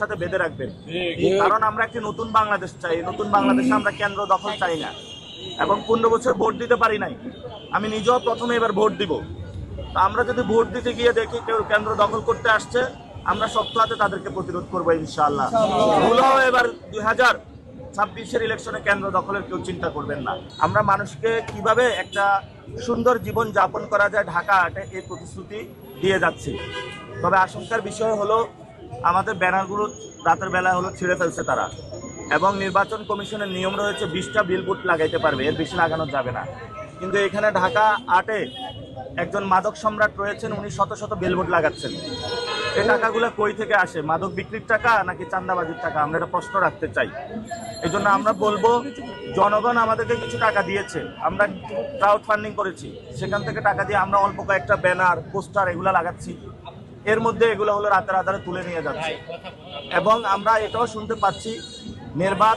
সাথে বেঁধে রাখবেন। কারণ আমরা একটি নতুন বাংলাদেশ চাই নতুন বাংলাদেশে আমরা কেন্দ্র দখল চাই না। এবং পনেরো বছর ভোট দিতে পারি নাই। আমি নিজেও প্রথমে এবার ভোট দিব। তা আমরা যদি ভোট দিতে গিয়ে দেখি কেউ কেন্দ্র দখল করতে আসছে আমরা শক্ত হাতে তাদেরকে প্রতিরোধ করব ইনশাআল্লাহ। ভুলও এবার দুই হাজার ছাব্বিশের ইলেকশনে কেন্দ্র দখলের কেউ চিন্তা করবেন না। আমরা মানুষকে কীভাবে একটা সুন্দর জীবন যাপন করা যায় ঢাকা আটে এই প্রতিশ্রুতি দিয়ে যাচ্ছি। তবে আশঙ্কার বিষয় হলো আমাদের ব্যানারগুলো রাতের বেলা হলো ছিঁড়ে ফেলছে তারা। এবং নির্বাচন কমিশনের নিয়ম রয়েছে বিশটা বিলবোর্ড লাগাইতে পারবে, এর বেশি লাগানো যাবে না। কিন্তু এখানে ঢাকা আটে একজন মাদক সম্রাট রয়েছেন, উনি শত শত বিলবোর্ড লাগাচ্ছেন। এই টাকাগুলো কই থেকে আসে? মাদক বিক্রির টাকা নাকি চান্দাবাজির টাকা? আমরা এটা প্রশ্ন রাখতে চাই। এই জন্য আমরা বলব, জনগণ আমাদেরকে কিছু টাকা দিয়েছে। আমরা ক্রাউড ফান্ডিং করেছি। সেখান থেকে টাকা দিয়ে আমরা অল্প কয়েকটা ব্যানার পোস্টার এগুলো লাগাচ্ছি। এর মধ্যে এগুলো হলো রাতের আধারে তুলে নিয়ে যাচ্ছে। এবং আমরা এটাও শুনতে পাচ্ছি নির্বাচন